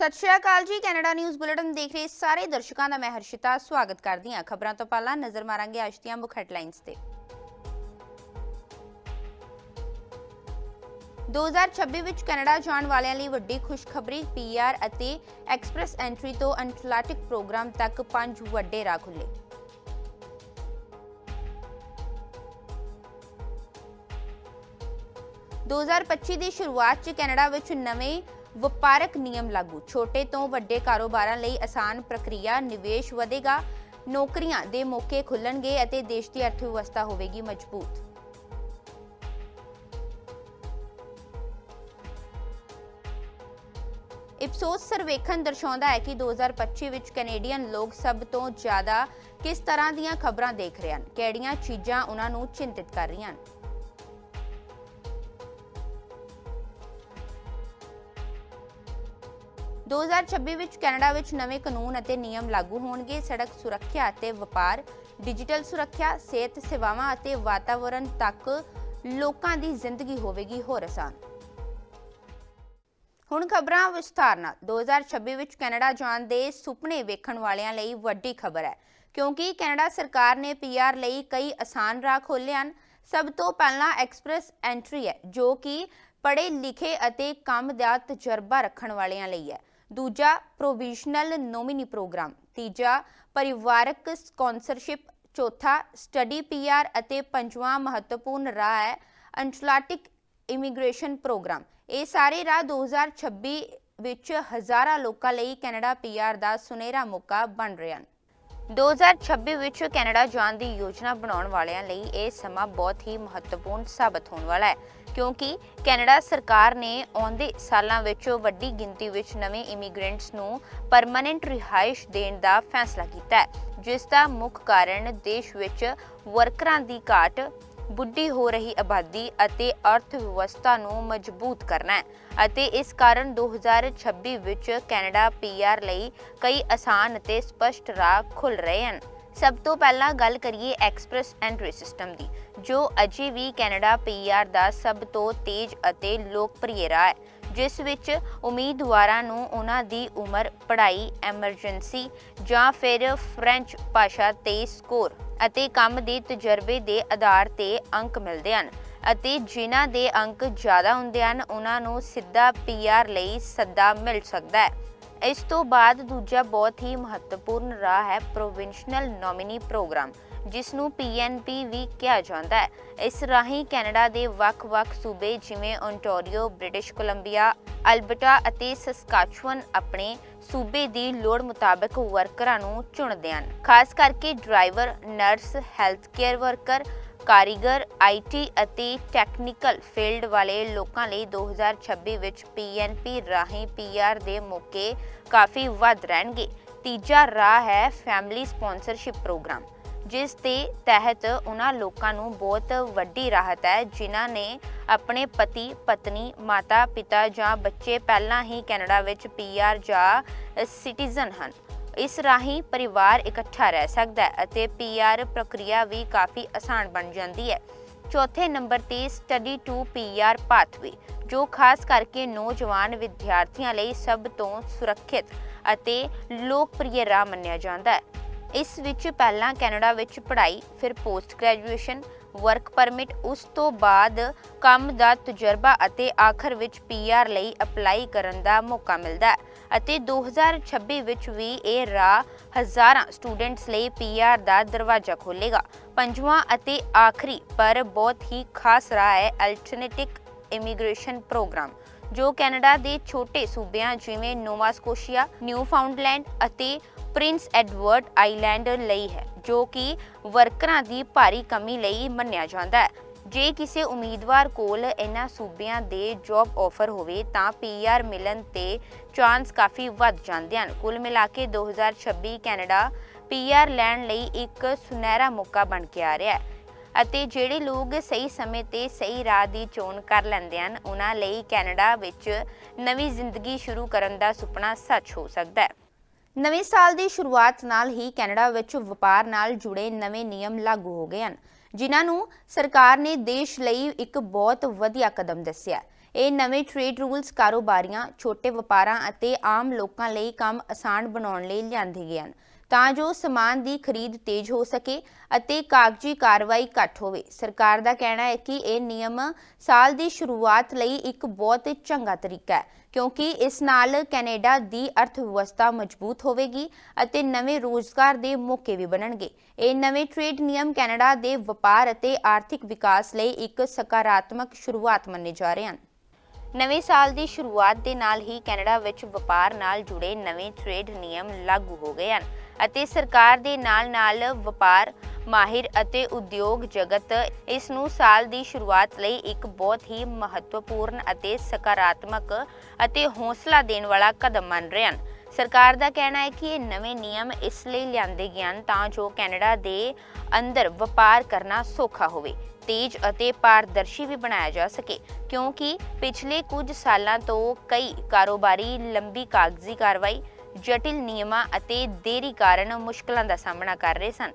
ਸਤਿ ਸ਼੍ਰੀ ਅਕਾਲ ਜੀ, Canada news bulletin ਦੇਖ ਰਹੇ ਸਾਰੇ ਦਰਸ਼ਕਾਂ ਦਾ ਮੈਂ ਹਰਸ਼ਿਤਾ, ਸਵਾਗਤ ਕਰਦੀ ਹਾਂ ਖਬਰਾਂ ਤੋਂ ਪਹਿਲਾਂ ਨਜ਼ਰ ਮਾਰਾਂਗੇ ਅੱਜ ਦੀਆਂ ਮੁੱਖ ਹੈਡਲਾਈਨਸ ਤੇ। 2026 ਵਿੱਚ ਕੈਨੇਡਾ ਜਾਣ ਵਾਲਿਆਂ ਲਈ ਵੱਡੀ ਖੁਸ਼ਖਬਰੀ ਪੀਆਰ ਅਤੇ ਐਕਸਪ੍ਰੈਸ ਐਂਟਰੀ ਤੋਂ ਐਂਟਲਾਟਿਕ ਪ੍ਰੋਗਰਾਮ ਤੱਕ ਪੰਜ ਵੱਡੇ ਰਾਹ ਖੁੱਲੇ ਦੋ 2025 ਦੀ ਸ਼ੁਰੂਆਤ 'ਚ ਕੈਨੇਡਾ ਵਿੱਚ ਨਵੇਂ ਵਪਾਰਕ ਨਿਯਮ ਲਾਗੂ। ਛੋਟੇ ਤੋਂ ਵੱਡੇ ਕਾਰੋਬਾਰਾਂ ਲਈ ਆਸਾਨ ਪ੍ਰਕਿਰਿਆ, ਨਿਵੇਸ਼ ਵਧੇਗਾ, ਨੌਕਰੀਆਂ ਦੇ ਮੌਕੇ ਖੁੱਲਣਗੇ ਅਤੇ ਦੇਸ਼ ਦੀ ਅਰਥਵਿਵਸਥਾ ਹੋਵੇਗੀ ਮਜ਼ਬੂਤ। ਇਪਸੋਸ ਸਰਵੇਖਣ ਦਰਸਾਉਂਦਾ ਹੈ ਕਿ 2025 ਵਿੱਚ ਕੈਨੇਡੀਅਨ ਲੋਕ ਸਭ ਤੋਂ ਜ਼ਿਆਦਾ ਕਿਸ ਤਰ੍ਹਾਂ ਦੀਆਂ ਖਬਰਾਂ ਦੇਖ ਰਹੇ ਹਨ? ਕਿਹੜੀਆਂ ਚੀਜ਼ਾਂ ਉਹਨਾਂ ਨੂੰ ਚਿੰਤਿਤ ਕਰ ਰਹੀਆਂ ਹਨ? 2026 ਵਿੱਚ ਕੈਨੇਡਾ ਵਿੱਚ ਨਵੇਂ ਕਾਨੂੰਨ ਅਤੇ ਨਿਯਮ ਲਾਗੂ ਹੋਣਗੇ। ਸੜਕ ਸੁਰੱਖਿਆ ਅਤੇ ਵਪਾਰ, ਡਿਜੀਟਲ ਸੁਰੱਖਿਆ, ਸਿਹਤ ਸੇਵਾਵਾਂ ਅਤੇ ਵਾਤਾਵਰਣ ਤੱਕ ਲੋਕਾਂ ਦੀ ਜ਼ਿੰਦਗੀ ਹੋਵੇਗੀ ਹੋਰ ਆਸਾਨ। ਹੁਣ ਖਬਰਾਂ ਵਿਸਥਾਰ ਨਾਲ। 2026 ਵਿੱਚ ਕੈਨੇਡਾ ਜਾਣ ਦੇ ਸੁਪਨੇ ਵੇਖਣ ਵਾਲਿਆਂ ਲਈ ਵੱਡੀ ਖਬਰ ਹੈ, ਕਿਉਂਕਿ ਕੈਨੇਡਾ ਸਰਕਾਰ ਨੇ ਪੀਆਰ ਲਈ ਕਈ ਆਸਾਨ ਰਾਹ ਖੋਲ੍ਹੇ ਹਨ। ਸਭ ਤੋਂ ਪਹਿਲਾਂ ਐਕਸਪ੍ਰੈਸ ਐਂਟਰੀ ਹੈ, ਜੋ ਕਿ ਪੜ੍ਹੇ ਲਿਖੇ ਅਤੇ ਕੰਮ ਦਾ ਤਜਰਬਾ ਰੱਖਣ ਵਾਲਿਆਂ ਲਈ ਹੈ। ਦੂਜਾ ਪ੍ਰੋਵੀਜ਼ਨਲ ਨੋਮਿਨੀ ਪ੍ਰੋਗਰਾਮ, ਤੀਜਾ ਪਰਿਵਾਰਕ ਸਪਾਂਸਰਸ਼ਿਪ, ਚੌਥਾ ਸਟੱਡੀ ਪੀਆਰ ਅਤੇ ਪੰਜਵਾਂ ਮਹੱਤਵਪੂਰਨ ਰਾਹ ਹੈ ਐਂਟਲਾਟਿਕ ਇਮੀਗ੍ਰੇਸ਼ਨ ਪ੍ਰੋਗਰਾਮ। ਇਹ ਸਾਰੇ ਰਾਹ 2026 ਵਿੱਚ ਹਜ਼ਾਰਾਂ ਲੋਕਾਂ ਲਈ ਕੈਨੇਡਾ ਪੀਆਰ ਦਾ ਸੁਨਹਿਰਾ ਮੌਕਾ ਬਣ ਰਹੇ ਹਨ। 2026 ਵਿੱਚ ਕੈਨੇਡਾ ਜਾਣ ਦੀ ਯੋਜਨਾ ਬਣਾਉਣ ਵਾਲਿਆਂ ਲਈ ਇਹ ਸਮਾਂ ਬਹੁਤ ਹੀ ਮਹੱਤਵਪੂਰਨ ਸਾਬਤ ਹੋਣ ਵਾਲਾ ਹੈ, ਕਿਉਂਕਿ ਕੈਨੇਡਾ ਸਰਕਾਰ ਨੇ ਆਉਂਦੇ ਸਾਲਾਂ ਵਿੱਚ ਵੱਡੀ ਗਿਣਤੀ ਵਿੱਚ ਨਵੇਂ ਇਮੀਗ੍ਰੈਂਟਸ ਨੂੰ ਪਰਮਨੈਂਟ ਰਿਹਾਇਸ਼ ਦੇਣ ਦਾ ਫੈਸਲਾ ਕੀਤਾ ਹੈ, ਜਿਸ ਦਾ ਮੁੱਖ ਕਾਰਨ ਦੇਸ਼ ਵਿੱਚ ਵਰਕਰਾਂ ਦੀ ਘਾਟ ਬੁੱਢੀ ਹੋ ਰਹੀ ਆਬਾਦੀ ਅਤੇ ਅਰਥ ਵਿਵਸਥਾ ਨੂੰ ਮਜ਼ਬੂਤ ਕਰਨਾ ਹੈ ਅਤੇ ਇਸ ਕਾਰਨ 2026 ਵਿੱਚ ਕੈਨੇਡਾ ਪੀਆਰ ਲਈ ਕਈ ਆਸਾਨ ਅਤੇ ਸਪਸ਼ਟ ਰਾਹ ਖੁੱਲ ਰਹੇ ਹਨ। ਸਭ ਤੋਂ ਪਹਿਲਾਂ ਗੱਲ ਕਰੀਏ ਐਕਸਪ੍ਰੈਸ ਐਂਟਰੀ ਸਿਸਟਮ ਦੀ, ਜੋ ਅਜੇ ਵੀ ਕੈਨੇਡਾ ਪੀਆਰ ਦਾ ਸਭ ਤੋਂ ਤੇਜ਼ ਅਤੇ ਲੋਕਪ੍ਰਿਯ ਰਾਹ ਹੈ, ਜਿਸ ਵਿੱਚ ਉਮੀਦਵਾਰਾਂ ਨੂੰ ਉਹਨਾਂ ਦੀ ਉਮਰ, ਪੜ੍ਹਾਈ, ਐਮਰਜੈਂਸੀ ਜਾਂ ਫਿਰ ਫ੍ਰੈਂਚ ਭਾਸ਼ਾ ਤੇ ਸਕੋਰ ਅਤੇ ਕੰਮ ਦੇ ਤਜਰਬੇ ਦੇ ਆਧਾਰ ਤੇ ਅੰਕ ਮਿਲਦੇ ਹਨ ਅਤੇ ਜਿਨ੍ਹਾਂ ਦੇ ਅੰਕ ਜ਼ਿਆਦਾ ਹੁੰਦੇ ਹਨ, ਉਹਨਾਂ ਨੂੰ ਸਿੱਧਾ ਪੀਆਰ ਲਈ ਸੱਦਾ ਮਿਲ ਸਕਦਾ ਹੈ। ਇਸ ਤੋਂ ਬਾਅਦ ਦੂਜਾ ਬਹੁਤ ਹੀ ਮਹੱਤਵਪੂਰਨ ਰਾਹ ਹੈ ਪ੍ਰੋਵਿੰਸ਼ਨਲ ਨੋਮਿਨੀ ਪ੍ਰੋਗਰਾਮ ਜਿਸ ਨੂੰ ਪੀਐਨਪੀ ਵੀ ਕਿਹਾ ਜਾਂਦਾ ਹੈ। ਇਸ ਰਾਹੀਂ ਕੈਨੇਡਾ ਦੇ ਵੱਖ-ਵੱਖ ਸੂਬੇ ਜਿਵੇਂ ਓਨਟਾਰੀਓ ਬ੍ਰਿਟਿਸ਼ ਕੋਲੰਬੀਆ, ਅਲਬਰਟਾ ਅਤੇ ਸਸਕਾਚੁਅਨ ਆਪਣੇ ਸੂਬੇ ਦੀ ਲੋੜ ਮੁਤਾਬਕ ਵਰਕਰਾਂ ਨੂੰ ਚੁਣਦੇ ਹਨ। ਖਾਸ ਕਰਕੇ driver, nurse health care worker, ਕਾਰੀਗਰ ਆਈਟੀ ਅਤੇ ਟੈਕਨੀਕਲ ਫੀਲਡ ਵਾਲੇ ਲੋਕਾਂ ਲਈ 2026 ਵਿੱਚ ਪੀਐਨਪੀ ਰਾਹੀਂ ਪੀਆਰ ਦੇ ਮੌਕੇ ਕਾਫੀ ਵੱਧ ਰਹਿਣਗੇ। ਤੀਜਾ ਰਾਹ ਹੈ ਫੈਮਿਲੀ ਸਪਾਂਸਰਸ਼ਿਪ ਪ੍ਰੋਗਰਾਮ। ਜਿਸ ਦੇ ਤਹਿਤ ਉਹਨਾਂ ਲੋਕਾਂ ਨੂੰ ਬਹੁਤ ਵੱਡੀ ਰਾਹਤ ਹੈ, ਜਿਨ੍ਹਾਂ ਨੇ ਆਪਣੇ ਪਤੀ, ਪਤਨੀ ਮਾਤਾ ਪਿਤਾ ਜਾਂ ਬੱਚੇ ਪਹਿਲਾਂ ਹੀ ਕੈਨੇਡਾ ਵਿੱਚ ਪੀਆਰ ਜਾਂ ਸਿਟੀਜ਼ਨ ਹਨ। ਇਸ ਰਾਹੀਂ ਪਰਿਵਾਰ ਇਕੱਠਾ ਰਹਿ ਸਕਦਾ ਹੈ ਅਤੇ ਪੀਆਰ ਪ੍ਰਕਿਰਿਆ ਵੀ ਕਾਫੀ ਆਸਾਨ ਬਣ ਜਾਂਦੀ ਹੈ। ਚੌਥੇ ਨੰਬਰ ਤੇ ਸਟੱਡੀ ਟੂ ਪੀਆਰ ਪਾਥਵੇ ਜੋ ਖਾਸ ਕਰਕੇ ਨੌਜਵਾਨ ਵਿਦਿਆਰਥੀਆਂ ਲਈ ਸਭ ਤੋਂ ਸੁਰੱਖਿਅਤ ਅਤੇ ਲੋਕਪ੍ਰਿਯ ਰਾਹ ਮੰਨਿਆ ਜਾਂਦਾ ਹੈ। ਇਸ ਵਿੱਚ ਪਹਿਲਾਂ ਕੈਨੇਡਾ ਵਿੱਚ ਪੜ੍ਹਾਈ, ਫਿਰ ਪੋਸਟ ਗ੍ਰੈਜੂਏਸ਼ਨ, ਵਰਕ ਪਰਮਿਟ, ਉਸ ਤੋਂ ਬਾਅਦ ਕੰਮ ਦਾ ਤਜਰਬਾ ਅਤੇ ਆਖਰ ਵਿੱਚ ਪੀਆਰ ਲਈ ਅਪਲਾਈ ਕਰਨ ਦਾ ਮੌਕਾ ਮਿਲਦਾ ਹੈ ਅਤੇ 2026 ਵਿੱਚ ਵੀ ਇਹ ਰਾਹ ਹਜ਼ਾਰਾਂ ਸਟੂਡੈਂਟਸ ਲਈ ਪੀਆਰ ਦਾ ਦਰਵਾਜ਼ਾ ਖੋਲੇਗਾ ਪੰਜਵਾਂ ਅਤੇ ਆਖਰੀ, ਪਰ ਬਹੁਤ ਹੀ ਖਾਸ ਰਾਹ ਹੈ ਅਲਟਰਨੇਟਿਕ ਇਮੀਗ੍ਰੇਸ਼ਨ ਪ੍ਰੋਗਰਾਮ, ਜੋ ਕੈਨੇਡਾ ਦੇ ਛੋਟੇ ਸੂਬਿਆਂ ਜਿਵੇਂ ਨੋਵਾ ਸਕੋਸ਼ੀਆ, ਨਿਊਫਾਊਂਡਲੈਂਡ ਅਤੇ ਪ੍ਰਿੰਸ ਐਡਵਰਡ ਆਈਲੈਂਡ ਲਈ ਹੈ, ਜੋ ਕਿ ਵਰਕਰਾਂ ਦੀ ਭਾਰੀ ਕਮੀ ਲਈ ਮੰਨਿਆ ਜਾਂਦਾ ਹੈ। ਜੇ ਕਿਸੇ ਉਮੀਦਵਾਰ ਕੋਲ ਇਹਨਾਂ ਸੂਬਿਆਂ ਦੇ ਜੌਬ ਆਫਰ ਹੋਵੇ, ਤਾਂ ਪੀਆਰ ਮਿਲਣ ਤੇ ਚਾਂਸ ਕਾਫੀ ਵੱਧ ਜਾਂਦੇ ਹਨ। ਕੁੱਲ ਮਿਲਾ ਕੇ 2026 ਕੈਨੇਡਾ ਪੀਆਰ ਲੈਣ ਲਈ ਇੱਕ ਸੁਨਹਿਰਾ ਮੌਕਾ ਬਣ ਕੇ ਆ ਰਿਹਾ ਹੈ ਅਤੇ ਜਿਹੜੇ ਲੋਕ ਸਹੀ ਸਮੇਂ ਤੇ ਸਹੀ ਰਾਹ ਦੀ ਚੋਣ ਕਰ ਲੈਂਦੇ ਹਨ, ਉਹਨਾਂ ਲਈ ਕੈਨੇਡਾ ਵਿੱਚ ਨਵੀਂ ਜ਼ਿੰਦਗੀ ਸ਼ੁਰੂ ਕਰਨ ਦਾ ਸੁਪਨਾ ਸੱਚ ਹੋ ਸਕਦਾ ਹੈ। ਨਵੇਂ ਸਾਲ ਦੀ ਸ਼ੁਰੂਆਤ ਨਾਲ ਹੀ ਕੈਨੇਡਾ ਵਿੱਚ ਵਪਾਰ ਨਾਲ ਜੁੜੇ ਨਵੇਂ ਨਿਯਮ ਲਾਗੂ ਹੋ ਗਏ ਹਨ, ਜਿਨ੍ਹਾਂ ਨੂੰ ਸਰਕਾਰ ਨੇ ਦੇਸ਼ ਲਈ ਇੱਕ ਬਹੁਤ ਵਧੀਆ ਕਦਮ ਦੱਸਿਆ ਇਹ ਨਵੇਂ ਟ੍ਰੇਡ ਰੂਲਸ ਕਾਰੋਬਾਰੀਆਂ, ਛੋਟੇ ਵਪਾਰਾਂ ਅਤੇ ਆਮ ਲੋਕਾਂ ਲਈ ਕੰਮ ਆਸਾਨ ਬਣਾਉਣ ਲਈ ਲਿਆਂਦੇ ਗਏ ਹਨ। ਤਾਂ ਜੋ ਸਮਾਨ ਦੀ ਖਰੀਦ ਤੇਜ਼ ਹੋ ਸਕੇ ਅਤੇ ਕਾਗਜ਼ੀ ਕਾਰਵਾਈ ਘੱਟ ਹੋਵੇ। ਸਰਕਾਰ ਦਾ ਕਹਿਣਾ ਹੈ ਕਿ ਇਹ ਨਿਯਮ ਸਾਲ ਦੀ ਸ਼ੁਰੂਆਤ ਲਈ ਇੱਕ ਬਹੁਤ ਚੰਗਾ ਤਰੀਕਾ ਹੈ, ਕਿਉਂਕਿ ਇਸ ਨਾਲ ਕੈਨੇਡਾ ਦੀ ਅਰਥ ਵਿਵਸਥਾ ਮਜ਼ਬੂਤ ਹੋਵੇਗੀ ਅਤੇ ਨਵੇਂ ਰੋਜ਼ਗਾਰ ਦੇ ਮੌਕੇ ਵੀ ਬਣਨਗੇ। ਇਹ ਨਵੇਂ ਟ੍ਰੇਡ ਨਿਯਮ ਕੈਨੇਡਾ ਦੇ ਵਪਾਰ ਅਤੇ ਆਰਥਿਕ ਵਿਕਾਸ ਲਈ ਇੱਕ ਸਕਾਰਾਤਮਕ ਸ਼ੁਰੂਆਤ ਮੰਨੇ ਜਾ ਰਹੇ ਹਨ। ਨਵੇਂ ਸਾਲ ਦੀ ਸ਼ੁਰੂਆਤ ਦੇ ਨਾਲ ਹੀ ਕੈਨੇਡਾ ਵਿੱਚ ਵਪਾਰ ਨਾਲ ਜੁੜੇ ਨਵੇਂ ਟ੍ਰੇਡ ਨਿਯਮ ਲਾਗੂ ਹੋ ਗਏ ਹਨ। ਅਤੇ ਸਰਕਾਰ ਦੇ ਨਾਲ-ਨਾਲ ਵਪਾਰ, ਮਾਹਿਰ ਅਤੇ ਉਦਯੋਗ ਜਗਤ ਇਸ ਨੂੰ ਸਾਲ ਦੀ ਸ਼ੁਰੂਆਤ ਲਈ ਇੱਕ ਬਹੁਤ ਹੀ ਮਹੱਤਵਪੂਰਨ ਅਤੇ ਸਕਾਰਾਤਮਕ ਅਤੇ ਹੌਸਲਾ ਦੇਣ ਵਾਲਾ ਕਦਮ ਮੰਨ ਰਹੇ ਹਨ। ਸਰਕਾਰ ਦਾ ਕਹਿਣਾ ਹੈ ਕਿ ਇਹ ਨਵੇਂ ਨਿਯਮ ਇਸ ਲਈ ਲਿਆਂਦੇ ਗਏ ਹਨ ਤਾਂ ਜੋ ਕੈਨੇਡਾ ਦੇ ਅੰਦਰ ਵਪਾਰ ਕਰਨਾ ਸੌਖਾ ਹੋਵੇ, ਤੇਜ਼ ਅਤੇ ਪਾਰਦਰਸ਼ੀ ਵੀ ਬਣਾਇਆ ਜਾ ਸਕੇ, ਕਿਉਂਕਿ ਪਿਛਲੇ ਕੁਝ ਸਾਲਾਂ ਤੋਂ ਕਈ ਕਾਰੋਬਾਰੀ ਲੰਬੀ ਕਾਗਜ਼ੀ ਕਾਰਵਾਈ ਜਟਿਲ ਨਿਯਮਾਂ ਅਤੇ ਦੇਰੀ ਕਾਰਨ ਮੁਸ਼ਕਲਾਂ ਦਾ ਸਾਹਮਣਾ ਕਰ ਰਹੇ ਸਨ।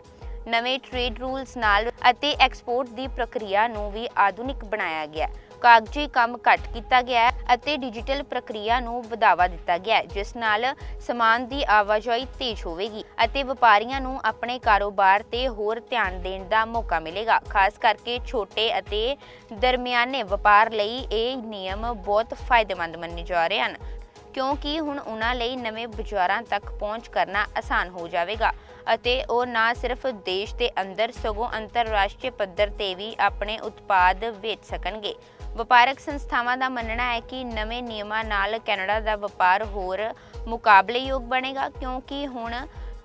ਨਵੇਂ ਟ੍ਰੇਡ ਰੂਲਸ ਨਾਲ ਅਤੇ ਐਕਸਪੋਰਟ ਦੀ ਪ੍ਰਕਿਰਿਆ ਨੂੰ ਵੀ ਆਧੁਨਿਕ ਬਣਾਇਆ ਗਿਆ। ਕਾਗਜ਼ੀ ਕੰਮ ਘੱਟ ਕੀਤਾ ਗਿਆ ਅਤੇ ਡਿਜੀਟਲ ਪ੍ਰਕਿਰਿਆ ਨੂੰ ਵਧਾਵਾ ਦਿੱਤਾ ਗਿਆ, ਜਿਸ ਨਾਲ ਸਮਾਨ ਦੀ ਆਵਾਜਾਈ ਤੇਜ਼ ਹੋਵੇਗੀ ਅਤੇ ਵਪਾਰੀਆਂ ਨੂੰ ਆਪਣੇ ਕਾਰੋਬਾਰ ਤੇ ਹੋਰ ਧਿਆਨ ਦੇਣ ਦਾ ਮੌਕਾ ਮਿਲੇਗਾ। ਖਾਸ ਕਰਕੇ ਛੋਟੇ ਅਤੇ ਦਰਮਿਆਨੇ ਵਪਾਰ ਲਈ ਇਹ ਨਿਯਮ ਬਹੁਤ ਫਾਇਦੇਮੰਦ ਮੰਨੇ ਜਾ ਰਹੇ ਹਨ। ਕਿਉਂਕਿ ਹੁਣ ਉਹਨਾਂ ਲਈ ਨਵੇਂ ਬਾਜ਼ਾਰਾਂ ਤੱਕ ਪਹੁੰਚ ਕਰਨਾ ਆਸਾਨ ਹੋ ਜਾਵੇਗਾ ਅਤੇ ਉਹ ਨਾ ਸਿਰਫ ਦੇਸ਼ ਦੇ ਅੰਦਰ ਸਗੋਂ ਅੰਤਰਰਾਸ਼ਟਰੀ ਪੱਧਰ ਤੇ ਵੀ ਆਪਣੇ ਉਤਪਾਦ ਵੇਚ ਸਕਣਗੇ। ਵਪਾਰਕ ਸੰਸਥਾਵਾਂ ਦਾ ਮੰਨਣਾ ਹੈ ਕਿ ਨਵੇਂ ਨਿਯਮਾਂ ਨਾਲ ਕੈਨੇਡਾ ਦਾ ਵਪਾਰ ਹੋਰ ਮੁਕਾਬਲੇਯੋਗ ਬਣੇਗਾ ਕਿਉਂਕਿ ਹੁਣ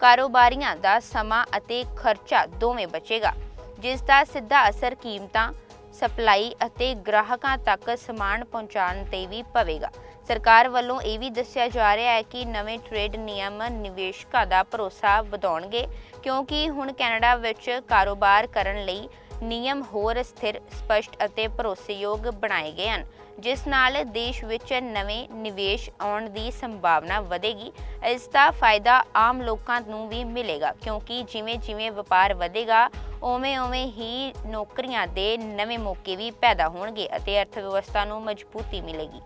ਕਾਰੋਬਾਰੀਆਂ ਦਾ ਸਮਾਂ ਅਤੇ ਖਰਚਾ ਦੋਵੇਂ ਬਚੇਗਾ, ਜਿਸ ਦਾ ਸਿੱਧਾ ਅਸਰ ਕੀਮਤਾਂ, ਸਪਲਾਈ ਅਤੇ ਗ੍ਰਾਹਕਾਂ ਤੱਕ ਸਮਾਨ ਪਹੁੰਚਾਉਣ ਤੇ ਵੀ ਪਵੇਗਾ। ਸਰਕਾਰ ਵੱਲੋਂ ਇਹ ਵੀ ਦੱਸਿਆ ਜਾ ਰਿਹਾ ਹੈ ਕਿ ਨਵੇਂ ਟ੍ਰੇਡ ਨਿਯਮ ਨਿਵੇਸ਼ਕਾਂ ਦਾ ਭਰੋਸਾ ਵਧਾਉਣਗੇ, ਕਿਉਂਕਿ ਹੁਣ ਕੈਨੇਡਾ ਵਿੱਚ ਕਾਰੋਬਾਰ ਕਰਨ ਲਈ ਨਿਯਮ ਹੋਰ ਸਥਿਰ, ਸਪਸ਼ਟ ਅਤੇ ਭਰੋਸੇਯੋਗ ਬਣਾਏ ਗਏ ਹਨ, ਜਿਸ ਨਾਲ ਦੇਸ਼ ਵਿੱਚ ਨਵੇਂ ਨਿਵੇਸ਼ ਆਉਣ ਦੀ ਸੰਭਾਵਨਾ ਵਧੇਗੀ। ਇਸ ਦਾ ਫਾਇਦਾ ਆਮ ਲੋਕਾਂ ਨੂੰ ਵੀ ਮਿਲੇਗਾ, ਕਿਉਂਕਿ ਜਿਵੇਂ-ਜਿਵੇਂ ਵਪਾਰ ਵਧੇਗਾ ਉਵੇਂ-ਉਵੇਂ ਹੀ ਨੌਕਰੀਆਂ ਦੇ ਨਵੇਂ ਮੌਕੇ ਵੀ ਪੈਦਾ ਹੋਣਗੇ ਅਤੇ ਅਰਥ ਵਿਵਸਥਾ ਨੂੰ ਮਜ਼ਬੂਤੀ ਮਿਲੇਗੀ।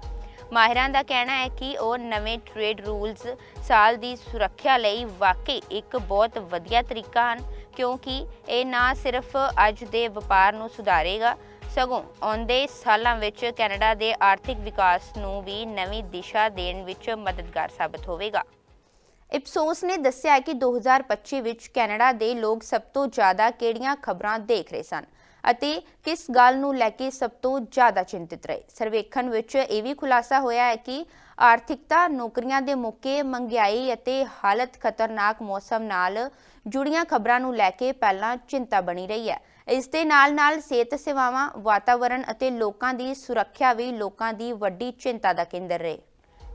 ਮਾਹਿਰਾਂ ਦਾ ਕਹਿਣਾ ਹੈ ਕਿ ਉਹ ਨਵੇਂ ਟ੍ਰੇਡ ਰੂਲਸ ਸਾਲ ਦੀ ਸੁਰੱਖਿਆ ਲਈ ਵਾਕਈ ਇੱਕ ਬਹੁਤ ਵਧੀਆ ਤਰੀਕਾ ਹਨ, ਕਿਉਂਕਿ ਇਹ ਨਾ ਸਿਰਫ ਅੱਜ ਦੇ ਵਪਾਰ ਨੂੰ ਸੁਧਾਰੇਗਾ, ਸਗੋਂ ਆਉਂਦੇ ਸਾਲਾਂ ਵਿੱਚ ਕੈਨੇਡਾ ਦੇ ਆਰਥਿਕ ਵਿਕਾਸ ਨੂੰ ਵੀ ਨਵੀਂ ਦਿਸ਼ਾ ਦੇਣ ਵਿੱਚ ਮਦਦਗਾਰ ਸਾਬਤ ਹੋਵੇਗਾ। ਇਪਸੋਸ ਨੇ ਦੱਸਿਆ ਕਿ 2025 ਵਿੱਚ ਕੈਨੇਡਾ ਦੇ ਲੋਕ ਸਭ ਤੋਂ ਜ਼ਿਆਦਾ ਕਿਹੜੀਆਂ ਖਬਰਾਂ ਦੇਖ ਰਹੇ ਸਨ? ਅਤੇ ਕਿਸ ਗੱਲ ਨੂੰ ਲੈ ਕੇ ਸਭ ਤੋਂ ਜ਼ਿਆਦਾ ਚਿੰਤਿਤ ਰਹੇ। ਸਰਵੇਖਣ ਵਿੱਚ ਇਹ ਵੀ ਖੁਲਾਸਾ ਹੋਇਆ ਹੈ ਕਿ ਆਰਥਿਕਤਾ ਨੌਕਰੀਆਂ ਦੇ ਮੌਕੇ ਮੰਗਿਆਈ ਅਤੇ ਹਾਲਤ ਖਤਰਨਾਕ ਮੌਸਮ ਨਾਲ ਜੁੜੀਆਂ ਖਬਰਾਂ ਨੂੰ ਲੈ ਕੇ ਪਹਿਲਾਂ ਚਿੰਤਾ ਬਣੀ ਰਹੀ ਹੈ। ਇਸ ਦੇ ਨਾਲ-ਨਾਲ ਸਿਹਤ ਸੇਵਾਵਾਂ, ਵਾਤਾਵਰਣ ਅਤੇ ਲੋਕਾਂ ਦੀ ਸੁਰੱਖਿਆ ਵੀ ਲੋਕਾਂ ਦੀ ਵੱਡੀ ਚਿੰਤਾ ਦਾ ਕੇਂਦਰ ਰਹੇ।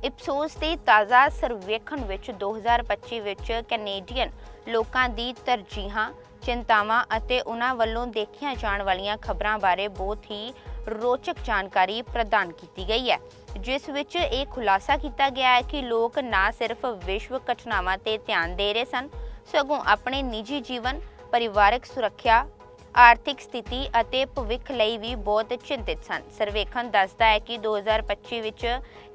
ਇਪਸੋਸ ਦੇ ਤਾਜ਼ਾ ਸਰਵੇਖਣ ਵਿੱਚ 2025 ਵਿੱਚ ਕੈਨੇਡੀਅਨ ਲੋਕਾਂ ਦੀ ਤਰਜੀਹਾਂ ਚਿੰਤਾਵਾਂ ਅਤੇ ਉਹਨਾਂ ਵੱਲੋਂ ਦੇਖੀਆਂ ਜਾਣ ਵਾਲੀਆਂ ਖਬਰਾਂ ਬਾਰੇ ਬਹੁਤ ਹੀ ਰੋਚਕ ਜਾਣਕਾਰੀ ਪ੍ਰਦਾਨ ਕੀਤੀ ਗਈ ਹੈ, ਜਿਸ ਵਿੱਚ ਇਹ ਖੁਲਾਸਾ ਕੀਤਾ ਗਿਆ ਹੈ ਕਿ ਲੋਕ ਨਾ ਸਿਰਫ ਵਿਸ਼ਵ ਘਟਨਾਵਾਂ ਤੇ ਧਿਆਨ ਦੇ ਰਹੇ ਸਨ, ਸਗੋਂ ਆਪਣੇ ਨਿੱਜੀ ਜੀਵਨ, ਪਰਿਵਾਰਕ ਸੁਰੱਖਿਆ, ਆਰਥਿਕ ਸਥਿਤੀ ਅਤੇ ਭਵਿੱਖ ਲਈ ਵੀ ਬਹੁਤ ਚਿੰਤਿਤ ਸਨ। ਸਰਵੇਖਣ ਦੱਸਦਾ ਹੈ ਕਿ 2025 ਵਿੱਚ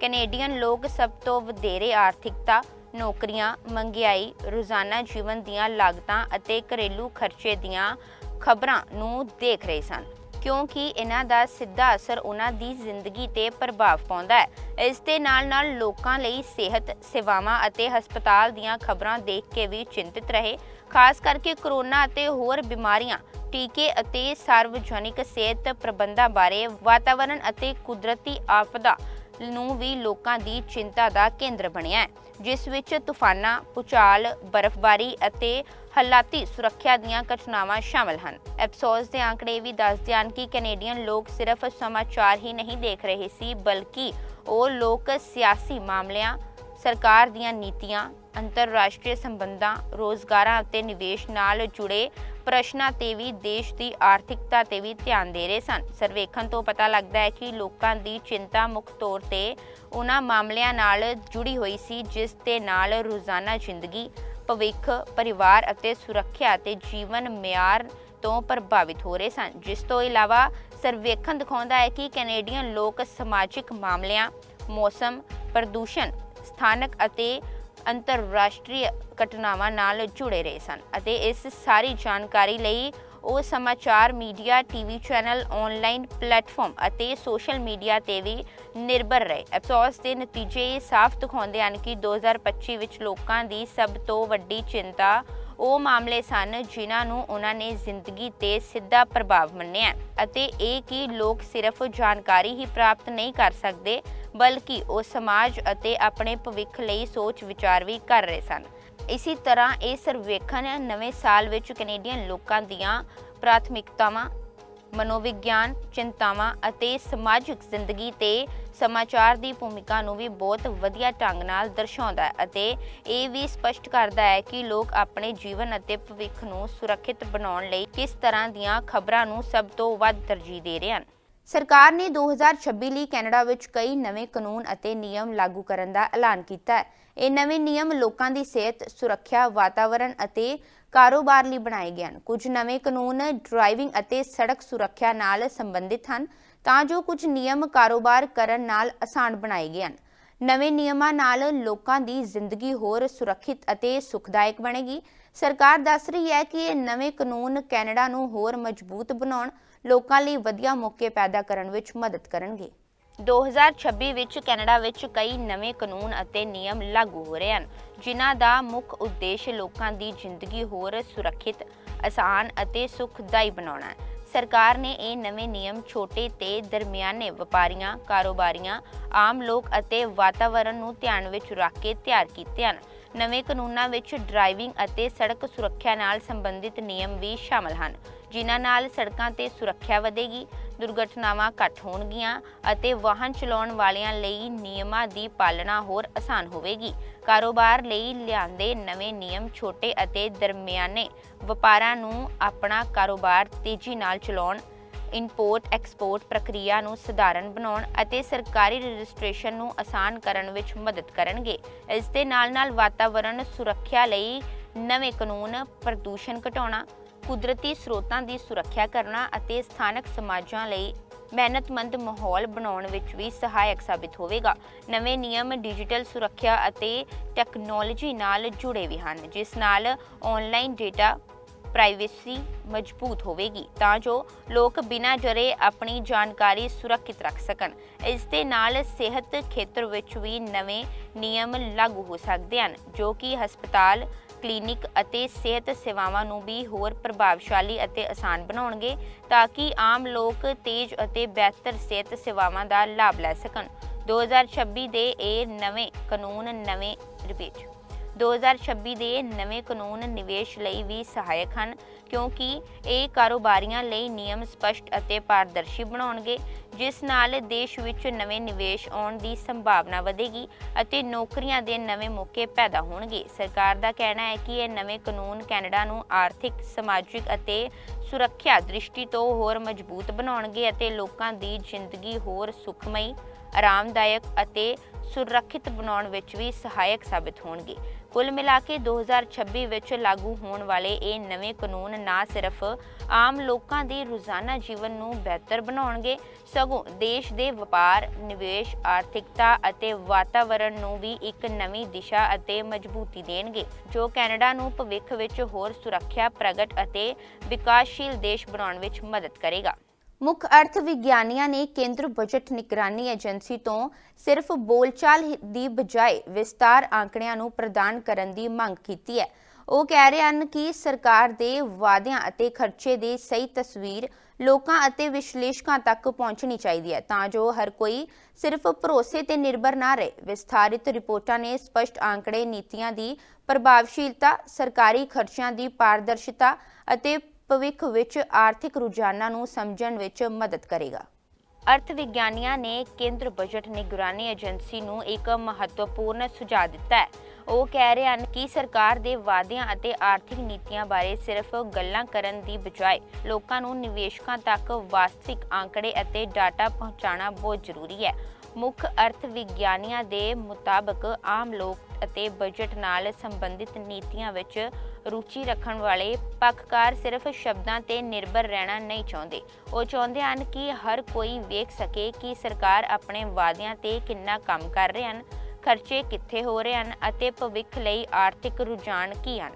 ਕੈਨੇਡੀਅਨ ਲੋਕ ਸਭ ਤੋਂ ਵਧੇਰੇ ਆਰਥਿਕਤਾ ਨੌਕਰੀਆਂ ਮੰਗਿਆਈ, ਰੋਜ਼ਾਨਾ ਜੀਵਨ ਦੀਆਂ ਲਾਗਤਾਂ ਅਤੇ ਘਰੇਲੂ ਖਰਚੇ ਦੀਆਂ ਖਬਰਾਂ ਨੂੰ ਦੇਖ ਰਹੇ ਸਨ, ਕਿਉਂਕਿ ਇਹਨਾਂ ਦਾ ਸਿੱਧਾ ਅਸਰ ਉਹਨਾਂ ਦੀ ਜ਼ਿੰਦਗੀ ਤੇ ਪ੍ਰਭਾਵ ਪਾਉਂਦਾ ਹੈ। ਇਸ ਦੇ ਨਾਲ-ਨਾਲ ਲੋਕਾਂ ਲਈ ਸਿਹਤ, ਸੇਵਾਵਾਂ ਅਤੇ ਹਸਪਤਾਲ ਦੀਆਂ ਖਬਰਾਂ ਦੇਖ ਕੇ ਵੀ ਚਿੰਤਿਤ ਰਹੇ, ਖਾਸ ਕਰਕੇ ਕਰੋਨਾ ਅਤੇ ਹੋਰ ਬਿਮਾਰੀਆਂ, ਟੀਕੇ ਅਤੇ ਸਾਰਵਜਨਿਕ ਸਿਹਤ ਪ੍ਰਬੰਧਾਂ ਬਾਰੇ ਵਾਤਾਵਰਣ ਅਤੇ ਕੁਦਰਤੀ ਆਫਦਾ ਨੂੰ ਵੀ ਲੋਕਾਂ ਦੀ ਚਿੰਤਾ ਦਾ ਕੇਂਦਰ ਬਣਿਆ ਹੈ। ਜਿਸ ਵਿੱਚ ਤੂਫਾਨਾਂ, ਭੂਚਾਲ, ਬਰਫ਼ਬਾਰੀ ਅਤੇ ਹਾਲਾਤੀ ਸੁਰੱਖਿਆ ਦੀਆਂ ਘਟਨਾਵਾਂ ਸ਼ਾਮਲ ਹਨ। ਐਪਸੋਸ ਦੇ ਆંકੜੇ ਵੀ ਦੱਸਦੇ ਹਨ ਕਿ ਕੈਨੇਡੀਅਨ ਲੋਕ ਸਿਰਫ ਸਮਾਚਾਰ ਹੀ ਨਹੀਂ ਦੇਖ ਰਹੇ ਸੀ ਬਲਕਿ ਉਹ ਲੋਕ ਸਿਆਸੀ ਮਾਮਲਿਆਂ ਸਰਕਾਰ ਦੀਆਂ ਨੀਤੀਆਂ ਅੰਤਰਰਾਸ਼ਟਰੀ ਸੰਬੰਧਾਂ ਰੋਜ਼ਗਾਰਾਂ ਅਤੇ ਨਿਵੇਸ਼ ਨਾਲ ਜੁੜੇ ਪ੍ਰਸ਼ਨਾਂ ਤੇ ਵੀ ਦੇਸ਼ ਦੀ ਆਰਥਿਕਤਾ ਤੇ ਵੀ ਧਿਆਨ ਦੇ ਰਹੇ ਸਨ। ਸਰਵੇਖਣ ਤੋਂ ਪਤਾ ਲੱਗਦਾ ਹੈ ਕਿ ਲੋਕਾਂ ਦੀ ਚਿੰਤਾ ਮੁੱਖ ਤੌਰ ਤੇ ਉਹਨਾਂ ਮਾਮਲਿਆਂ ਨਾਲ ਜੁੜੀ ਹੋਈ ਸੀ, ਜਿਸ ਦੇ ਨਾਲ ਰੋਜ਼ਾਨਾ ਜ਼ਿੰਦਗੀ, ਭਵਿੱਖ, ਪਰਿਵਾਰ ਅਤੇ ਸੁਰੱਖਿਆ ਅਤੇ ਜੀਵਨ ਮਿਆਰ ਤੋਂ ਪ੍ਰਭਾਵਿਤ ਹੋ ਰਹੇ ਸਨ। ਜਿਸ ਤੋਂ ਇਲਾਵਾ ਸਰਵੇਖਣ ਦਿਖਾਉਂਦਾ ਹੈ ਕਿ ਕੈਨੇਡੀਅਨ ਲੋਕ ਸਮਾਜਿਕ ਮਾਮਲਿਆਂ, ਮੌਸਮ, ਪ੍ਰਦੂਸ਼ਣ, ਸਥਾਨਕ ਅਤੇ ਅੰਤਰਰਾਸ਼ਟਰੀ ਘਟਨਾਵਾਂ ਨਾਲ ਜੁੜੇ ਰਹੇ ਸਨ ਅਤੇ ਇਸ ਸਾਰੀ ਜਾਣਕਾਰੀ ਲਈ ਉਹ ਸਮਾਚਾਰ media, TV channel online platform ਅਤੇ ਸੋਸ਼ਲ ਮੀਡੀਆ ਤੇ ਵੀ ਨਿਰਭਰ ਰਹੇ। ਅਫਸੋਸ ਦੇ ਨਤੀਜੇ ਇਹ ਸਾਫ਼ ਦਿਖਾਉਂਦੇ ਹਨ ਕਿ 2025 ਵਿੱਚ ਲੋਕਾਂ ਦੀ ਸਭ ਤੋਂ ਵੱਡੀ ਚਿੰਤਾ ਉਹ ਮਾਮਲੇ ਸਨ ਜਿਨ੍ਹਾਂ ਨੂੰ ਉਹਨਾਂ ਨੇ ਜ਼ਿੰਦਗੀ ਤੇ ਸਿੱਧਾ ਪ੍ਰਭਾਵ ਮੰਨਿਆ ਅਤੇ ਇਹ ਕਿ ਲੋਕ ਸਿਰਫ ਜਾਣਕਾਰੀ ਹੀ ਪ੍ਰਾਪਤ ਨਹੀਂ ਕਰ ਸਕਦੇ ਬਲਕਿ ਉਹ ਸਮਾਜ ਅਤੇ ਆਪਣੇ ਭਵਿੱਖ ਲਈ ਸੋਚ ਵਿਚਾਰ ਵੀ ਕਰ ਰਹੇ ਸਨ। ਇਸੇ ਤਰ੍ਹਾਂ ਇਹ ਸਰਵੇਖਣ ਨਵੇਂ ਸਾਲ ਵਿੱਚ ਕੈਨੇਡੀਅਨ ਲੋਕਾਂ ਦੀਆਂ ਪ੍ਰਾਥਮਿਕਤਾਵਾਂ, ਮਨੋਵਿਗਿਆਨ, ਚਿੰਤਾਵਾਂ ਅਤੇ ਸਮਾਜਿਕ ਜ਼ਿੰਦਗੀ ਤੇ ਸਮਾਚਾਰ ਦੀ ਭੂਮਿਕਾ ਨੂੰ ਵੀ ਬਹੁਤ ਵਧੀਆ ਢੰਗ ਨਾਲ ਦਰਸਾਉਂਦਾ ਹੈ ਅਤੇ ਇਹ ਵੀ ਸਪਸ਼ਟ ਕਰਦਾ ਹੈ ਕਿ ਲੋਕ ਆਪਣੇ ਜੀਵਨ ਅਤੇ ਭਵਿੱਖ ਨੂੰ ਸੁਰੱਖਿਅਤ ਬਣਾਉਣ ਲਈ ਕਿਸ ਤਰ੍ਹਾਂ ਦੀਆਂ ਖਬਰਾਂ ਨੂੰ ਸਭ ਤੋਂ ਵੱਧ ਤਰਜੀਹ ਦੇ ਰਹੇ ਹਨ। ਸਰਕਾਰ ਨੇ 2026 ਲਈ ਕੈਨੇਡਾ ਵਿੱਚ ਕਈ ਨਵੇਂ ਕਾਨੂੰਨ ਅਤੇ ਨਿਯਮ ਲਾਗੂ ਕਰਨ ਦਾ ਐਲਾਨ ਕੀਤਾ ਹੈ। ਇਹ ਨਵੇਂ ਨਿਯਮ ਲੋਕਾਂ ਦੀ ਸਿਹਤ, ਸੁਰੱਖਿਆ, ਵਾਤਾਵਰਣ ਅਤੇ ਕਾਰੋਬਾਰ ਲਈ ਬਣਾਏ ਗਏ ਹਨ। ਕੁਝ ਨਵੇਂ ਕਾਨੂੰਨ ਡਰਾਈਵਿੰਗ ਅਤੇ ਸੜਕ ਸੁਰੱਖਿਆ ਨਾਲ ਸੰਬੰਧਿਤ ਹਨ, ਤਾਂ ਜੋ ਕੁਝ ਨਿਯਮ ਕਾਰੋਬਾਰ ਕਰਨ ਨਾਲ ਆਸਾਨ ਬਣਾਏ ਗਏ ਹਨ। ਨਵੇਂ ਨਿਯਮਾਂ ਨਾਲ ਲੋਕਾਂ ਦੀ ਜ਼ਿੰਦਗੀ ਹੋਰ ਸੁਰੱਖਿਅਤ ਅਤੇ ਸੁਖਦਾਇਕ ਬਣੇਗੀ। ਸਰਕਾਰ ਦੱਸ ਰਹੀ ਹੈ ਕਿ ਇਹ ਨਵੇਂ ਕਾਨੂੰਨ ਕੈਨੇਡਾ ਨੂੰ ਹੋਰ ਮਜ਼ਬੂਤ ਬਣਾਉਣ ਲੋਕਾਂ ਲਈ ਵਧੀਆ ਮੌਕੇ ਪੈਦਾ ਕਰਨ ਵਿੱਚ ਮਦਦ ਕਰਨਗੇ। 2026 ਵਿੱਚ ਕੈਨੇਡਾ ਵਿੱਚ ਕਈ ਨਵੇਂ ਕਾਨੂੰਨ ਅਤੇ ਨਿਯਮ ਲਾਗੂ ਹੋ ਰਹੇ ਹਨ, ਜਿਨ੍ਹਾਂ ਦਾ ਮੁੱਖ ਉਦੇਸ਼ ਲੋਕਾਂ ਦੀ ਜ਼ਿੰਦਗੀ ਹੋਰ ਸੁਰੱਖਿਅਤ, ਆਸਾਨ ਅਤੇ ਸੁਖਦਾਈ ਬਣਾਉਣਾ ਹੈ। ਸਰਕਾਰ ਨੇ ਇਹ ਨਵੇਂ ਨਿਯਮ ਛੋਟੇ ਤੇ ਦਰਮਿਆਨੇ ਵਪਾਰੀਆਂ, ਕਾਰੋਬਾਰੀਆਂ, ਆਮ ਲੋਕ ਅਤੇ ਵਾਤਾਵਰਣ ਨੂੰ ਧਿਆਨ ਵਿੱਚ ਰੱਖ ਕੇ ਤਿਆਰ ਕੀਤੇ ਹਨ। ਨਵੇਂ ਕਾਨੂੰਨਾਂ ਵਿੱਚ ਡਰਾਈਵਿੰਗ ਅਤੇ ਸੜਕ ਸੁਰੱਖਿਆ ਨਾਲ ਸੰਬੰਧਿਤ ਨਿਯਮ ਵੀ ਸ਼ਾਮਲ ਹਨ। ਜਿਨ੍ਹਾਂ ਨਾਲ ਸੜਕਾਂ ਤੇ ਸੁਰੱਖਿਆ ਵਧੇਗੀ, ਦੁਰਘਟਨਾਵਾਂ ਘੱਟ ਹੋਣਗੀਆਂ ਅਤੇ ਵਾਹਨ ਚਲਾਉਣ ਵਾਲਿਆਂ ਲਈ ਨਿਯਮਾਂ ਦੀ ਪਾਲਣਾ ਹੋਰ ਆਸਾਨ ਹੋਵੇਗੀ। ਕਾਰੋਬਾਰ ਲਈ ਲਿਆਂਦੇ ਨਵੇਂ ਨਿਯਮ ਛੋਟੇ ਅਤੇ ਦਰਮਿਆਨੇ ਵਪਾਰਾਂ ਨੂੰ ਆਪਣਾ ਕਾਰੋਬਾਰ ਤੇਜ਼ੀ ਨਾਲ ਚਲਾਉਣ ਇੰਪੋਰਟ ਐਕਸਪੋਰਟ ਪ੍ਰਕਿਰਿਆ ਨੂੰ ਸਧਾਰਨ ਬਣਾਉਣ ਅਤੇ ਸਰਕਾਰੀ ਰਜਿਸਟ੍ਰੇਸ਼ਨ ਨੂੰ ਆਸਾਨ ਕਰਨ ਵਿੱਚ ਮਦਦ ਕਰਨਗੇ। ਇਸ ਦੇ ਨਾਲ-ਨਾਲ ਵਾਤਾਵਰਣ ਸੁਰੱਖਿਆ ਲਈ ਨਵੇਂ ਕਾਨੂੰਨ ਪ੍ਰਦੂਸ਼ਣ ਘਟਾਉਣਾ ਕੁਦਰਤੀ ਸਰੋਤਾਂ ਦੀ ਸੁਰੱਖਿਆ ਕਰਨਾ ਅਤੇ ਸਥਾਨਕ ਸਮਾਜਾਂ ਲਈ ਮਿਹਨਤਮੰਦ ਮਾਹੌਲ ਬਣਾਉਣ ਵਿੱਚ ਵੀ ਸਹਾਇਕ ਸਾਬਿਤ ਹੋਵੇਗਾ। ਨਵੇਂ ਨਿਯਮ ਡਿਜੀਟਲ ਸੁਰੱਖਿਆ ਅਤੇ ਟੈਕਨੋਲੋਜੀ ਨਾਲ ਜੁੜੇ ਵੀ ਹਨ, ਜਿਸ ਨਾਲ ਆਨਲਾਈਨ ਡੇਟਾ ਪ੍ਰਾਈਵੇਸੀ ਮਜ਼ਬੂਤ ਹੋਵੇਗੀ, ਤਾਂ ਜੋ ਲੋਕ ਬਿਨਾਂ ਜਰੇ ਆਪਣੀ ਜਾਣਕਾਰੀ ਸੁਰੱਖਿਅਤ ਰੱਖ ਸਕਣ। ਇਸ ਦੇ ਨਾਲ ਸਿਹਤ ਖੇਤਰ ਵਿੱਚ ਵੀ ਨਵੇਂ ਨਿਯਮ ਲਾਗੂ ਹੋ ਸਕਦੇ ਹਨ, ਜੋ ਕਿ ਹਸਪਤਾਲ ਕਲੀਨਿਕ ਅਤੇ ਸਿਹਤ ਸੇਵਾਵਾਂ ਨੂੰ ਵੀ ਹੋਰ ਪ੍ਰਭਾਵਸ਼ਾਲੀ ਅਤੇ ਆਸਾਨ ਬਣਾਉਣਗੇ ਤਾਂ ਕਿ ਆਮ ਲੋਕ ਤੇਜ਼ ਅਤੇ ਬਿਹਤਰ ਸਿਹਤ ਸੇਵਾਵਾਂ ਦਾ ਲਾਭ ਲੈ ਸਕਣ। 2026 ਦੇ ਇਹ ਨਵੇਂ ਕਾਨੂੰਨ, ਨਵੇਂ ਰਿਪੀਟ 2026 ਦੇ ਨਵੇਂ ਕਾਨੂੰਨ ਨਿਵੇਸ਼ ਲਈ ਵੀ ਸਹਾਇਕ ਹਨ, ਕਿਉਂਕਿ ਇਹ ਕਾਰੋਬਾਰੀਆਂ ਲਈ ਨਿਯਮ ਸਪਸ਼ਟ ਅਤੇ ਪਾਰਦਰਸ਼ੀ ਬਣਾਉਣਗੇ, ਜਿਸ ਨਾਲ ਦੇਸ਼ ਵਿੱਚ ਨਵੇਂ ਨਿਵੇਸ਼ ਆਉਣ ਦੀ ਸੰਭਾਵਨਾ ਵਧੇਗੀ ਅਤੇ ਨੌਕਰੀਆਂ ਦੇ ਨਵੇਂ ਮੌਕੇ ਪੈਦਾ ਹੋਣਗੇ। ਸਰਕਾਰ ਦਾ ਕਹਿਣਾ ਹੈ ਕਿ ਇਹ ਨਵੇਂ ਕਾਨੂੰਨ ਕੈਨੇਡਾ ਨੂੰ ਆਰਥਿਕ, ਸਮਾਜਿਕ ਅਤੇ ਸੁਰੱਖਿਆ ਦ੍ਰਿਸ਼ਟੀ ਤੋਂ ਹੋਰ ਮਜ਼ਬੂਤ ਬਣਾਉਣਗੇ ਅਤੇ ਲੋਕਾਂ ਦੀ ਜ਼ਿੰਦਗੀ ਹੋਰ ਸੁਖਮਈ, ਆਰਾਮਦਾਇਕ ਅਤੇ ਸੁਰੱਖਿਅਤ ਬਣਾਉਣ ਵਿੱਚ ਵੀ ਸਹਾਇਕ ਸਾਬਿਤ ਹੋਣਗੇ। ਕੁੱਲ ਮਿਲਾ ਕੇ 2026 ਵਿੱਚ ਲਾਗੂ ਹੋਣ ਵਾਲੇ ਇਹ ਨਵੇਂ ਕਾਨੂੰਨ ਨਾ ਸਿਰਫ ਆਮ ਲੋਕਾਂ ਦੇ ਰੋਜ਼ਾਨਾ ਜੀਵਨ ਨੂੰ ਬਿਹਤਰ ਬਣਾਉਣਗੇ, ਸਗੋਂ ਦੇਸ਼ ਦੇ ਵਪਾਰ, ਨਿਵੇਸ਼, ਆਰਥਿਕਤਾ ਅਤੇ ਵਾਤਾਵਰਣ ਨੂੰ ਵੀ ਇੱਕ ਨਵੀਂ ਦਿਸ਼ਾ ਅਤੇ ਮਜ਼ਬੂਤੀ ਦੇਣਗੇ, ਜੋ ਕੈਨੇਡਾ ਨੂੰ ਭਵਿੱਖ ਵਿੱਚ ਹੋਰ ਸੁਰੱਖਿਆ, ਪ੍ਰਗਟ ਅਤੇ ਵਿਕਾਸਸ਼ੀਲ ਦੇਸ਼ ਬਣਾਉਣ ਵਿੱਚ ਮਦਦ ਕਰੇਗਾ। ਮੁੱਖ ਅਰਥ ਵਿਗਿਆਨੀਆਂ ਨੇ ਕੇਂਦਰ ਬਜਟ ਨਿਗਰਾਨੀ ਏਜੰਸੀ ਤੋਂ ਸਿਰਫ ਬੋਲਚਾਲ ਦੀ ਬਜਾਏ ਵਿਸਤਾਰ ਆંકੜਿਆਂ ਨੂੰ ਪ੍ਰਦਾਨ ਕਰਨ ਦੀ ਮੰਗ ਕੀਤੀ ਹੈ। ਉਹ ਕਹਿ ਰਹੇ ਹਨ ਕਿ ਸਰਕਾਰ ਦੇ ਵਾਅਦਿਆਂ ਅਤੇ ਖਰਚੇ ਦੀ ਸਹੀ ਤਸਵੀਰ ਲੋਕਾਂ ਅਤੇ ਵਿਸ਼ਲੇਸ਼ਕਾਂ ਤੱਕ ਪਹੁੰਚਣੀ ਚਾਹੀਦੀ ਹੈ, ਤਾਂ ਜੋ ਹਰ ਕੋਈ ਸਿਰਫ ਭਰੋਸੇ ਤੇ ਨਿਰਭਰ ਨਾ ਰਹੇ। ਵਿਸਥਾਰਿਤ ਰਿਪੋਰਟਾਂ ਨੇ ਸਪਸ਼ਟ ਆંકੜੇ ਨੀਤੀਆਂ ਦੀ ਪ੍ਰਭਾਵਸ਼ੀਲਤਾ, ਸਰਕਾਰੀ ਖਰਚਿਆਂ ਦੀ ਪਾਰਦਰਸ਼ਤਾ ਅਤੇ ਭਵਿੱਖ ਵਿੱਚ ਆਰਥਿਕ ਰੁਝਾਨਾਂ ਨੂੰ ਸਮਝਣ ਵਿੱਚ ਮਦਦ ਕਰੇਗਾ। ਅਰਥ ਵਿਗਿਆਨੀਆਂ ਨੇ ਕੇਂਦਰ ਬਜਟ ਨਿਗਰਾਨੀ ਏਜੰਸੀ ਨੂੰ ਇੱਕ ਮਹੱਤਵਪੂਰਨ ਸੁਝਾਅ ਦਿੱਤਾ ਹੈ। ਉਹ ਕਹਿ ਰਹੇ ਹਨ ਕਿ ਸਰਕਾਰ ਦੇ ਵਾਅਦਿਆਂ ਅਤੇ ਆਰਥਿਕ ਨੀਤੀਆਂ ਬਾਰੇ ਸਿਰਫ ਗੱਲਾਂ ਕਰਨ ਦੀ ਬਜਾਏ ਲੋਕਾਂ ਨੂੰ ਨਿਵੇਸ਼ਕਾਂ ਤੱਕ ਵਾਸਤਵਿਕ ਆંકੜੇ ਅਤੇ ਡਾਟਾ ਪਹੁੰਚਾਉਣਾ ਬਹੁਤ ਜ਼ਰੂਰੀ ਹੈ। ਮੁੱਖ ਅਰਥ ਵਿਗਿਆਨੀਆਂ ਦੇ ਮੁਤਾਬਕ ਆਮ ਲੋਕ ਅਤੇ ਬਜਟ ਨਾਲ ਸੰਬੰਧਿਤ ਨੀਤੀਆਂ ਵਿੱਚ ਰੁਚੀ ਰੱਖਣ ਵਾਲੇ ਪੱਖਕਾਰ ਸਿਰਫ ਸ਼ਬਦਾਂ ਤੇ ਨਿਰਭਰ ਰਹਿਣਾ ਨਹੀਂ ਚਾਹੁੰਦੇ। ਉਹ ਚਾਹੁੰਦੇ ਹਨ ਕਿ ਹਰ ਕੋਈ ਵੇਖ ਸਕੇ ਕਿ ਸਰਕਾਰ ਆਪਣੇ ਵਾਅਦਿਆਂ ਤੇ ਕਿੰਨਾ ਕੰਮ ਕਰ ਰਹੇ ਹਨ, ਖਰਚੇ ਕਿੱਥੇ ਹੋ ਰਹੇ ਹਨ ਅਤੇ ਭਵਿੱਖ ਲਈ ਆਰਥਿਕ ਰੁਝਾਨ ਕੀ ਹਨ।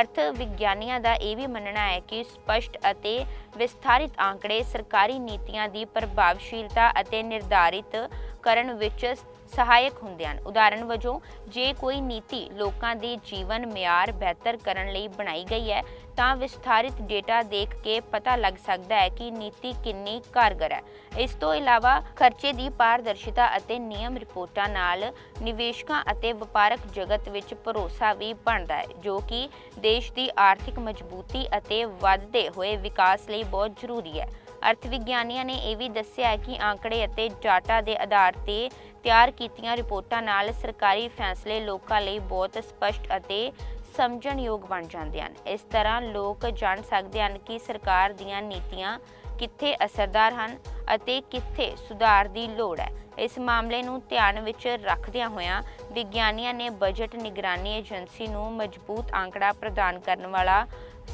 ਅਰਥ ਵਿਗਿਆਨੀਆਂ ਦਾ ਇਹ ਵੀ ਮੰਨਣਾ ਹੈ ਕਿ ਸਪਸ਼ਟ ਅਤੇ ਵਿਸਥਾਰਿਤ ਆંકੜੇ ਸਰਕਾਰੀ ਨੀਤੀਆਂ ਦੀ ਪ੍ਰਭਾਵਸ਼ੀਲਤਾ ਅਤੇ ਨਿਰਧਾਰਿਤ ਕਰਨ ਵਿੱਚ ਸਹਾਇਕ ਹੁੰਦੇ ਹਨ। ਉਦਾਹਰਣ ਵਜੋਂ, ਜੇ ਕੋਈ ਨੀਤੀ ਲੋਕਾਂ ਦੇ ਜੀਵਨ ਮਿਆਰ ਬਿਹਤਰ ਕਰਨ ਲਈ ਬਣਾਈ ਗਈ ਹੈ, ਤਾਂ ਵਿਸਥਾਰਿਤ ਡੇਟਾ ਦੇਖ ਕੇ ਪਤਾ ਲੱਗ ਸਕਦਾ ਹੈ ਕਿ ਨੀਤੀ ਕਿੰਨੀ ਕਾਰਗਰ ਹੈ। ਇਸ ਤੋਂ ਇਲਾਵਾ, ਖਰਚੇ ਦੀ ਪਾਰਦਰਸ਼ਿਤਾ ਅਤੇ ਨਿਯਮ ਰਿਪੋਰਟਾਂ ਨਾਲ ਨਿਵੇਸ਼ਕਾਂ ਅਤੇ ਵਪਾਰਕ ਜਗਤ ਵਿੱਚ ਭਰੋਸਾ ਵੀ ਬਣਦਾ ਹੈ, ਜੋ ਕਿ ਦੇਸ਼ ਦੀ ਆਰਥਿਕ ਮਜ਼ਬੂਤੀ ਅਤੇ ਵਧਦੇ ਹੋਏ ਵਿਕਾਸ ਲਈ ਬਹੁਤ ਜ਼ਰੂਰੀ ਹੈ। ਅਰਥ ਵਿਗਿਆਨੀਆਂ ਨੇ ਇਹ ਵੀ ਦੱਸਿਆ ਹੈ ਕਿ ਆંકੜੇ ਅਤੇ ਡਾਟਾ ਦੇ ਆਧਾਰ ਤੇ ਤਿਆਰ ਕੀਤੀਆਂ ਰਿਪੋਰਟਾਂ ਨਾਲ ਸਰਕਾਰੀ ਫੈਸਲੇ ਲੋਕਾਂ ਲਈ ਬਹੁਤ ਸਪਸ਼ਟ ਅਤੇ ਸਮਝਣਯੋਗ ਬਣ ਜਾਂਦੇ ਹਨ। ਇਸ ਤਰ੍ਹਾਂ ਲੋਕ ਜਾਣ ਸਕਦੇ ਹਨ ਕਿ ਸਰਕਾਰ ਦੀਆਂ ਨੀਤੀਆਂ ਕਿੱਥੇ ਅਸਰਦਾਰ ਹਨ ਅਤੇ ਕਿੱਥੇ ਸੁਧਾਰ ਦੀ ਲੋੜ ਹੈ। ਇਸ ਮਾਮਲੇ ਨੂੰ ਧਿਆਨ ਵਿੱਚ ਰੱਖਦਿਆਂ ਹੋਇਆਂ ਵਿਗਿਆਨੀਆਂ ਨੇ ਬਜਟ ਨਿਗਰਾਨੀ ਏਜੰਸੀ ਨੂੰ ਮਜ਼ਬੂਤ ਆંકੜਾ ਪ੍ਰਦਾਨ ਕਰਨ ਵਾਲਾ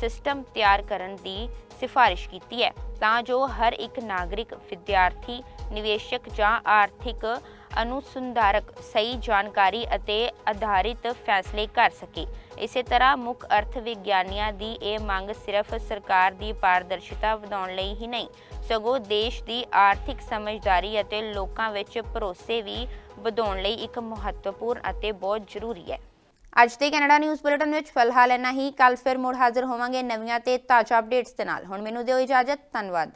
ਸਿਸਟਮ ਤਿਆਰ ਕਰਨ ਦੀ ਸਿਫਾਰਿਸ਼ ਕੀਤੀ ਹੈ। ਤਾਂ ਜੋ ਹਰ ਇੱਕ ਨਾਗਰਿਕ, ਵਿਦਿਆਰਥੀ, ਨਿਵੇਸ਼ਕ ਜਾਂ ਆਰਥਿਕ ਅਨੁਸੰਧਾਰਕ ਸਹੀ ਜਾਣਕਾਰੀ ਅਤੇ ਆਧਾਰਿਤ ਫੈਸਲੇ ਕਰ ਸਕੇ। ਇਸੇ ਤਰ੍ਹਾਂ ਮੁੱਖ ਅਰਥ ਵਿਗਿਆਨੀਆਂ ਦੀ ਇਹ ਮੰਗ ਸਿਰਫ ਸਰਕਾਰ ਦੀ ਪਾਰਦਰਸ਼ਿਤਾ ਵਧਾਉਣ ਲਈ ਹੀ ਨਹੀਂ, ਸਗੋਂ ਦੇਸ਼ ਦੀ ਆਰਥਿਕ ਸਮਝਦਾਰੀ ਅਤੇ ਲੋਕਾਂ ਵਿੱਚ ਭਰੋਸੇ ਵੀ ਵਧਾਉਣ ਲਈ ਇੱਕ ਮਹੱਤਵਪੂਰਨ ਅਤੇ ਬਹੁਤ ਜ਼ਰੂਰੀ ਹੈ। ਅੱਜ ਦੇ ਕੈਨੇਡਾ ਨਿਊਜ਼ ਬੁਲੇਟਿਨ ਵਿੱਚ ਫਿਲਹਾਲ ਇੰਨਾ ਹੀ। ਕੱਲ ਫਿਰ ਮੁੜ ਹਾਜ਼ਰ ਹੋਵਾਂਗੇ ਨਵੀਆਂ ਤੇ ਤਾਜ਼ਾ ਅਪਡੇਟਸ ਦੇ ਨਾਲ। ਹੁਣ ਮੈਨੂੰ ਦਿਓ ਇਜਾਜ਼ਤ। ਧੰਨਵਾਦ।